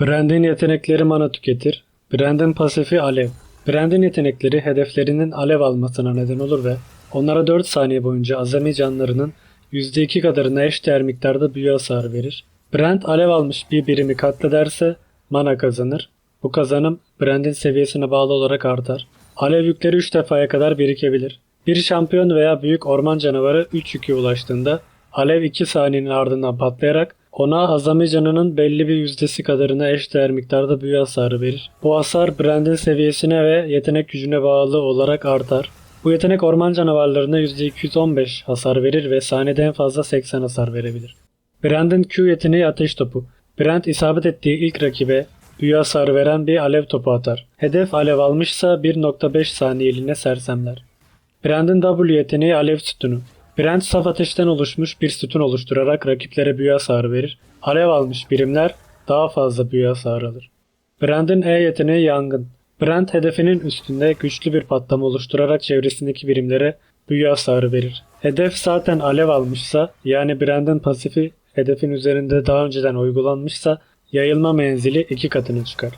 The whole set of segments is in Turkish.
Brand'in yetenekleri mana tüketir. Brand'in pasifi alev. Brand'in yetenekleri hedeflerinin alev almasına neden olur ve onlara 4 saniye boyunca azami canlarının %2 kadarına eşdeğer miktarda büyü hasarı verir. Brand alev almış bir birimi katlederse mana kazanır. Bu kazanım Brand'in seviyesine bağlı olarak artar. Alev yükleri 3 defaya kadar birikebilir. Bir şampiyon veya büyük orman canavarı 3 yükü ulaştığında alev 2 saniyenin ardından patlayarak ona azami canının belli bir yüzdesi kadarına eşdeğer miktarda büyü hasarı verir. Bu hasar Brand'in seviyesine ve yetenek gücüne bağlı olarak artar. Bu yetenek orman canavarlarına %215 hasar verir ve saniyede en fazla 80 hasar verebilir. Brand'in Q yeteneği ateş topu. Brand isabet ettiği ilk rakibe büyü hasarı veren bir alev topu atar. Hedef alev almışsa 1.5 saniyeliğine sersemler. Brand'in W yeteneği alev sütunu. Brand saf ateşten oluşmuş bir sütun oluşturarak rakiplere büyü hasarı verir. Alev almış birimler daha fazla büyü hasarı alır. Brand'in E yeteneği yangın. Brand hedefinin üstünde güçlü bir patlama oluşturarak çevresindeki birimlere büyü hasarı verir. Hedef zaten alev almışsa yani Brand'in pasifi hedefin üzerinde daha önceden uygulanmışsa yayılma menzili iki katına çıkar.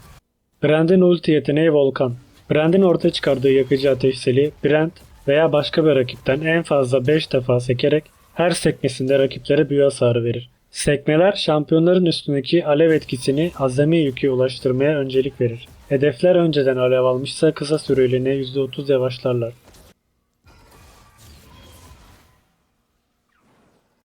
Brand'in ulti yeteneği Volkan. Brand'in ortaya çıkardığı yakıcı ateş seli, Brand veya başka bir rakipten en fazla 5 defa sekerek her sekmesinde rakiplere büyü hasarı verir. Sekmeler şampiyonların üstündeki alev etkisini azami yükü ulaştırmaya öncelik verir. Hedefler önceden alev almışsa kısa süreliğine %30 yavaşlarlar.